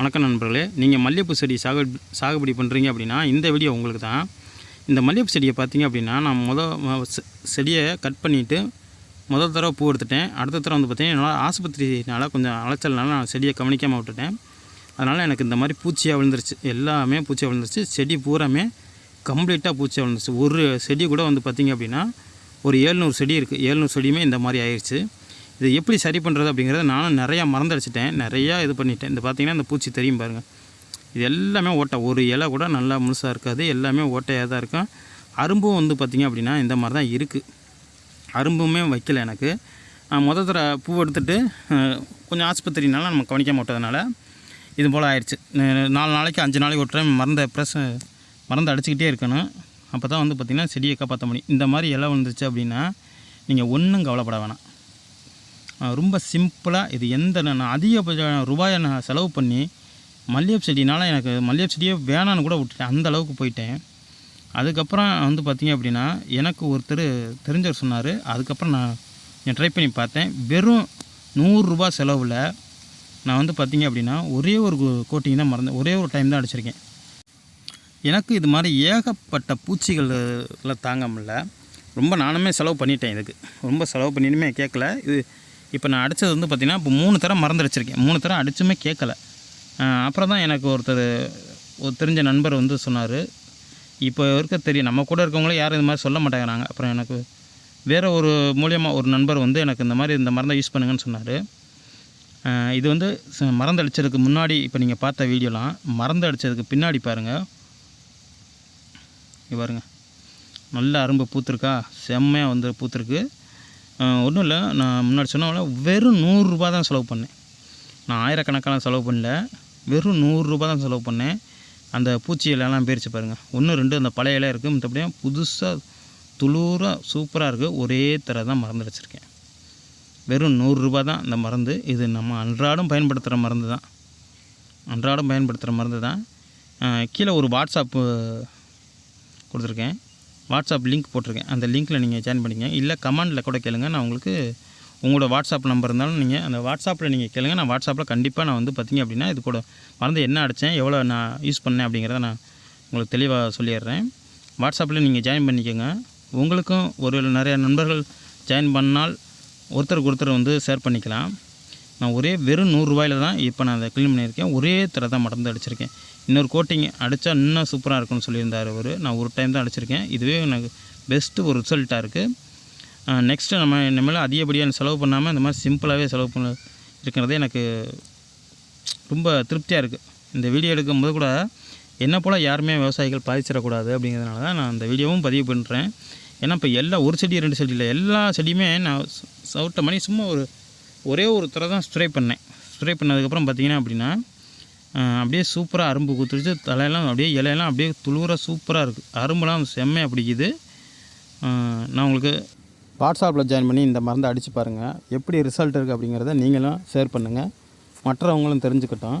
வணக்கம் நண்பர்களே. நீங்கள் மல்லிகைப்பூ செடி சாகு சாகுபடி பண்ணுறீங்க அப்படின்னா இந்த வீடியோ உங்களுக்கு தான். இந்த மல்லிகைப்பூ செடியை பார்த்தீங்க அப்படின்னா நான் முத செடியை கட் பண்ணிவிட்டு முதல் தடவை பூ எடுத்துட்டேன். அடுத்த தடவை வந்து பார்த்தீங்கன்னா என்னால் ஆஸ்பத்திரினால கொஞ்சம் அலைச்சல்னால நான் செடியை கவனிக்காமல் விட்டுட்டேன். அதனால் எனக்கு இந்த மாதிரி பூச்சியாக விழுந்துருச்சு. எல்லாமே பூச்சியாக விழுந்துருச்சு. செடி பூராமே கம்ப்ளீட்டாக பூச்சியாக விழுந்துருச்சு. ஒரு செடி கூட வந்து பார்த்திங்க அப்படின்னா ஒரு ஏழ்நூறு செடி இருக்குது ஏழ்நூறு செடியுமே இந்த மாதிரி ஆயிடுச்சு இது எப்படி சரி பண்ணுறது அப்படிங்கிறத நானும் நிறையா மறந்தடிச்சிட்டேன் நிறையா இது பண்ணிட்டேன். இந்த பார்த்திங்கன்னா இந்த பூச்சி தெரியும் பாருங்கள் இது எல்லாமே ஓட்டை. ஒரு இலை கூட நல்லா முழுசாக இருக்காது. எல்லாமே ஓட்டையாக தான் இருக்கும். அரும்பும் வந்து பார்த்திங்க அப்படின்னா இந்த மாதிரி தான் இருக்குது அரும்புமே வைக்கல எனக்கு. நான் முத பூ எடுத்துகிட்டு கொஞ்சம் ஆஸ்பத்திரினால நம்ம கவனிக்க மாட்டதுனால இது போல் ஆயிடுச்சு நாலு நாளைக்கு அஞ்சு நாளைக்கு ஒரு டைம் மருந்தை ப்ரெஸ் மருந்து அடிச்சுக்கிட்டே இருக்கணும். அப்போ தான் வந்து பார்த்திங்கன்னா செடியை காப்பாற்ற முடியும். இந்த மாதிரி இலை வந்துச்சு அப்படின்னா நீங்கள் ஒன்றும் கவலைப்பட வேணாம். ரொம்ப சிம்பிளாக இது எந்த நான் அதிகபட்ச ரூபாயை நான் செலவு பண்ணி மல்லிகைப்பூ செடினால் எனக்கு மல்லிகைப்பூ செடியே வேணான்னு கூட விட்டுட்டேன். அந்த அளவுக்கு போயிட்டேன். அதுக்கப்புறம் வந்து பார்த்தீங்க அப்படின்னா எனக்கு ஒருத்தர் தெரிஞ்சவர் சொன்னார். அதுக்கப்புறம் நான் ட்ரை பண்ணி பார்த்தேன். வெறும் நூறுரூபா செலவில் நான் வந்து பார்த்திங்க அப்படின்னா ஒரே ஒரு கோட்டிங் தான் மறந்தேன் ஒரே ஒரு டைம் தான் அடிச்சிருக்கேன். எனக்கு இது மாதிரி ஏகப்பட்ட பூச்சிகளில் தாங்க முடில ரொம்ப நானுமே செலவு பண்ணிட்டேன் இதுக்கு. ரொம்ப செலவு பண்ணிட்டுமே கேட்கல இது இப்போ நான் அடித்தது வந்து பார்த்திங்கன்னா இப்போ மூணு தரம் மறந்து அடிச்சிருக்கேன். மூணு தரம் அடிச்சுமே கேட்கல. அப்புறம் தான் எனக்கு ஒருத்தர் ஒரு தெரிஞ்ச நண்பர் வந்து சொன்னார். இப்போ இருக்க தெரியும். நம்ம கூட இருக்கவங்களே யாரும் இது மாதிரி சொல்ல மாட்டேங்கிறாங்க. அப்புறம் எனக்கு வேறு ஒரு மூலியமாக ஒரு நண்பர் வந்து எனக்கு இந்த மாதிரி இந்த மருந்தை யூஸ் பண்ணுங்கன்னு சொன்னார். இது வந்து ச- மருந்து அடித்ததுக்கு முன்னாடி இப்போ நீங்கள் பார்த்த வீடியோலாம் மருந்து அடித்ததுக்கு பின்னாடி பாருங்கள் பாருங்க. நல்ல அரும்பு பூத்திருக்கா. செம்மையாக வந்து பூத்திருக்கு. ஒன்றும் இல்லை. நான் முன்னாடி சொன்ன வெறும் நூறுரூபா தான் செலவு பண்ணேன். நான் ஆயிரக்கணக்கான செலவு பண்ணல. வெறும் நூறுரூபா தான் செலவு பண்ணேன். அந்த பூச்சி இலையெல்லாம் போயிருச்சு பாருங்கள் ஒன்று ரெண்டு அந்த பழைய இலை இருக்குது மற்றபடியும் புதுசாக துளூராக சூப்பராக இருக்குது ஒரே தர தான் மருந்து அடிச்சிருக்கேன் வெறும் நூறுரூபா தான் இந்த மருந்து. இது நம்ம அன்றாடம் பயன்படுத்துகிற மருந்து தான். அன்றாடம் பயன்படுத்துகிற மருந்து தான். கீழே ஒரு வாட்ஸ்அப்பு கொடுத்துருக்கேன். வாட்ஸ்அப் லிங்க் போட்டிருக்கேன். அந்த லிங்க்கில் நீங்கள் ஜாயின் பண்ணிக்கங்க. இல்லை கமெண்டில் கூட கேளுங்க. நான் உங்களுக்கு உங்களோட வாட்ஸ்அப் நம்பர் இருந்தாலும் நீங்கள் அந்த வாட்ஸ்அப்பில் நீங்கள் கேளுங்க. நான் வாட்ஸ்அப்பில் கண்டிப்பாக நான் வந்து பார்த்தீங்க அப்படின்னா இது கூட மறந்து என்ன அடித்தேன் எவ்வளோ நான் யூஸ் பண்ணேன் அப்படிங்கிறத நான் உங்களுக்கு தெளிவாக சொல்லிடுறேன். வாட்ஸ்அப்பில் நீங்கள் ஜாயின் பண்ணிக்கோங்க. உங்களுக்கும் ஒரு நிறையா நண்பர்கள் ஜாயின் பண்ணால் ஒருத்தருக்கு ஒருத்தர் வந்து ஷேர் பண்ணிக்கலாம். நான் ஒரே வெறும் நூறுரூவாயில் தான் இப்போ நான் அதை க்ளீன் பண்ணியிருக்கேன். ஒரே தர தான் மறந்து அடிச்சிருக்கேன். இன்னொரு கோட்டிங் அடித்தா இன்னும் சூப்பராக இருக்கும்னு சொல்லியிருந்தார் அவர். நான் ஒரு டைம் தான் அடிச்சிருக்கேன். இதுவே எனக்கு பெஸ்ட்டு ஒரு ரிசல்ட்டாக இருக்குது நெக்ஸ்ட்டு நம்ம இனிமேல் அதிகப்படியாக செலவு பண்ணாமல் இந்த மாதிரி சிம்பிளாகவே செலவு பண்ண இருக்கிறதே எனக்கு ரொம்ப திருப்தியாக இருக்குது இந்த வீடியோ எடுக்கும்போது கூட என்னை போல் யாருமே விவசாயிகள் பாதிச்சிடக்கூடாது அப்படிங்கிறதுனால தான் நான் இந்த வீடியோவும் பதிவு பண்ணுறேன் ஏன்னா இப்போ எல்லா ஒரு செடி ரெண்டு செடி இல்லை. எல்லா செடியுமே நான் சவுட்ட மணி சும்மா ஒரு ஒரே ஒரு தான் ஸ்ப்ரே பண்ணேன். ஸ்ப்ரே பண்ணதுக்கப்புறம் பார்த்தீங்கன்னா அப்படின்னா அப்படியே சூப்பராக அரும்பு குத்துருச்சு. தலையெல்லாம் அப்படியே இலையெல்லாம் அப்படியே துளுராக சூப்பராக இருக்குது அரும்புலாம் செம்மையாக பிடிக்குது. நான் உங்களுக்கு வாட்ஸ்அப்பில் ஜாயின் பண்ணி இந்த மருந்தை அடித்து பாருங்கள் எப்படி ரிசல்ட் இருக்குது அப்படிங்கிறத நீங்களும் ஷேர் பண்ணுங்கள் மற்றவங்களும் தெரிஞ்சுக்கிட்டோம்.